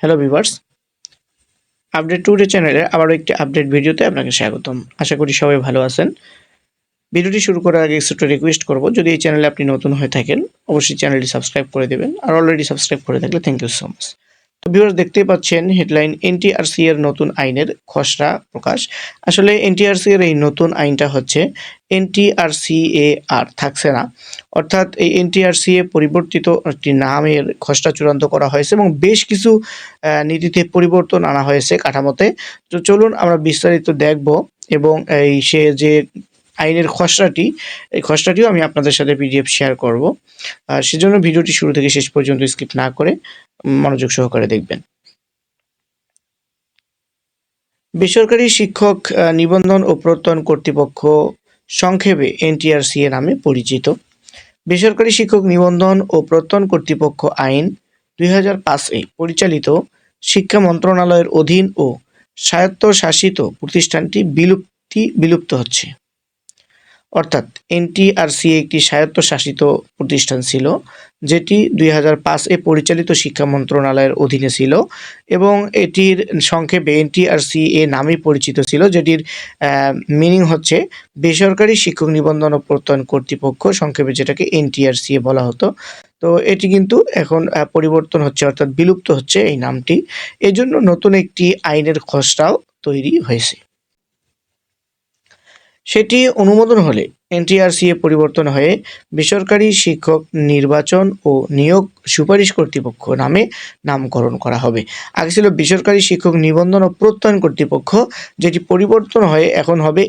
Hello viewers update today চ্যানেলে আবারও একটি আপডেট ভিডিওতে আপনাকে স্বাগতম। আশা করি সবাই ভালো আছেন। ভিডিওটি শুরু করার আগে একটু রিকোয়েস্ট করব, যদি এই চ্যানেলে আপনি নতুন হয়ে থাকেন, অবশ্যই চ্যানেলটি সাবস্ক্রাইব করে দেবেন। আর অলরেডি সাবস্ক্রাইব করে থাকলে থ্যাংক ইউ সো মাচ তো ভিউয়ার্স দেখতেই পাচ্ছেন হেডলাইন এনটিআরসি এর নতুন আইনের খসড়া প্রকাশ। আসলে এনটিআরসি এর এই নতুন আইনটা হচ্ছে এনটিআরসি এ আর থাকছে না। অর্থাৎ এই এনটিআরসি এ পরিবর্তিত একটি নামের খসড়া চূড়ান্ত করা হয়েছে এবং বেশ কিছু নীতিতে পরিবর্তন আনা হয়েছে কাঠামোতে। তো চলুন আমরা বিস্তারিত দেখব এবং এই সে যে আইনের খসড়াটি, এই খসড়াটিও আমি আপনাদের সাথে পিডিএফ শেয়ার করব। আর সেজন্য ভিডিওটি শুরু থেকে শেষ পর্যন্ত স্কিপ না করে মনোযোগ সহকারে দেখবেন। বেসরকারি শিক্ষক নিবন্ধন ও প্রত্যয়ন কর্তৃপক্ষ সংক্ষেপে এনটিআরসিএ নামে পরিচিত। বেসরকারি শিক্ষক নিবন্ধন ও প্রত্যয়ন কর্তৃপক্ষ আইন দুই পাঁচে পরিচালিত শিক্ষা মন্ত্রণালয়ের অধীন ও স্বায়ত্তশাসিত প্রতিষ্ঠানটি বিলুপ্তি, বিলুপ্ত হচ্ছে। অর্থাৎ এনটিআরসি একটি স্বায়ত্তশাসিত প্রতিষ্ঠান ছিল, যেটি দুই পাঁচে পরিচালিত শিক্ষা মন্ত্রণালয়ের অধীনে ছিল এবং এটির সংক্ষেপে এনটিআরসি এ নামে পরিচিত ছিল, যেটির মিনিং হচ্ছে বেসরকারি শিক্ষক নিবন্ধন ও প্রত্যয়ন কর্তৃপক্ষ, সংক্ষেপে যেটাকে এনটিআরসি এ বলা হতো। তো এটি কিন্তু এখন পরিবর্তন হচ্ছে, অর্থাৎ বিলুপ্ত হচ্ছে এই নামটি। এজন্য নতুন একটি আইনের খসড়াও তৈরি হয়েছে। সেটি অনুমোদন হলে এনটিআরসি এ পরিবর্তন হয়ে বেসরকারি শিক্ষক নির্বাচন ও নিয়োগ সুপারিশ কর্তৃপক্ষ নামে নামকরণ করা হবে। আগে ছিল বেসরকারি শিক্ষক নিবন্ধন ও প্রত্যয়ন কর্তৃপক্ষ, যেটি পরিবর্তন হয়ে এখন হবে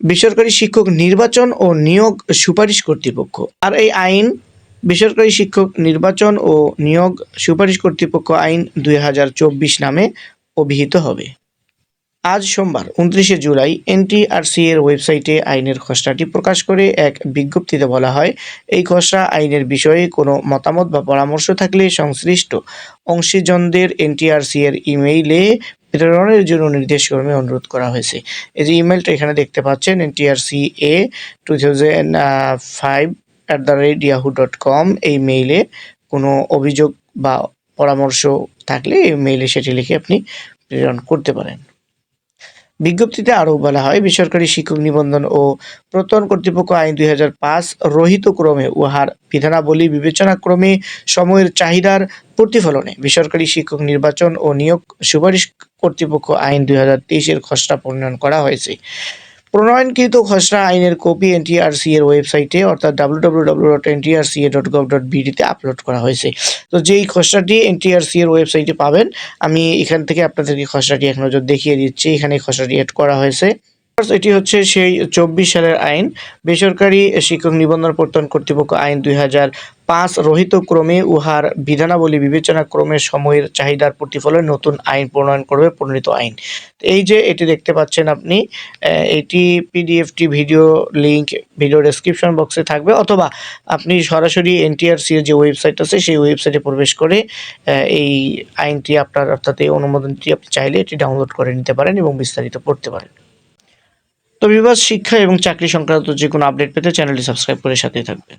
বেসরকারি শিক্ষক নির্বাচন ও নিয়োগ সুপারিশ কর্তৃপক্ষ। আর এই আইন, বেসরকারি শিক্ষক নির্বাচন ও নিয়োগ সুপারিশ কর্তৃপক্ষ আইন দুই হাজার চব্বিশ নামে অভিহিত হবে। আজ সোমবার, উনত্রিশে জুলাই, এনটিআরসি এর ওয়েবসাইটে আইনের খসড়াটি প্রকাশ করে এক বিজ্ঞপ্তিতে বলা হয়, এই খসড়া আইনের বিষয়ে কোনো মতামত বা পরামর্শ থাকলে সংশ্লিষ্ট অংশীজনদের এনটিআরসি এর ইমেইলে প্রেরণের জন্য নির্দেশক্রমে অনুরোধ করা হয়েছে। এই যে ইমেলটা এখানে দেখতে পাচ্ছেন NTRC A two thousand five at the rate dot com, এই মেইলে কোনো অভিযোগ বা পরামর্শ থাকলে এই মেইলে সেটি লিখে আপনি প্রেরণ করতে পারেন। বিজ্ঞপ্তিতে আরও বলা হয়, বেসরকারি শিক্ষক নিবন্ধন ও প্রত্যয়ন কর্তৃপক্ষ আইন দুই হাজার পাঁচ রহিত ক্রমে উহার বিধানাবলী বিবেচনাক্রমে সময়ের চাহিদার প্রতিফলনে বেসরকারি শিক্ষক নির্বাচন ও নিয়োগ সুপারিশ কর্তৃপক্ষ আইন দুই হাজার তেইশের খসড়া প্রণয়ন করা হয়েছে। প্রণয়নকৃত খসড়া আইনের কপি এনটিআরসি এর ওয়েবসাইটে, অর্থাৎ W W dot dot dot upload করা হয়েছে। তো যেই খসড়াটি এনটিআরসি এর ওয়েবসাইটে পাবেন, আমি এখান থেকে আপনাদেরকে খসড়াটি এখন নজর দেখিয়ে দিচ্ছি। এখানে খসড়াটি এড করা হয়েছে। এটি হচ্ছে সেই চব্বিশ সালের আইন। বেসরকারি শিক্ষক নিবন্ধন প্রত্যয়ন কর্তৃপক্ষ আইন দুই পাঁচ রহিত ক্রমে উহার বিধানাবলী বিবেচনা ক্রমে সময়ের চাহিদার প্রতিফলনে নতুন আইন প্রণয়ন করবে প্রণীত আইন। এই যে এটি দেখতে পাচ্ছেন আপনি এটি পিডিএফটি ভিডিও লিংক, ভিডিও ডেসক্রিপশন বক্সে থাকবে অথবা আপনি সরাসরি এনটিআরসি এর যে ওয়েবসাইট আছে সেই ওয়েবসাইটে প্রবেশ করে এই আইনটি আপনার অর্থাৎ এই অনুমোদনটি আপনি চাইলে এটি ডাউনলোড করে নিতে পারেন এবং বিস্তারিত পড়তে পারেন। তো বিভাগ শিক্ষা এবং চাকরি সংক্রান্ত যে কোনো আপডেট পেতে চ্যানেলটি সাবস্ক্রাইব করে সাথেই থাকবেন।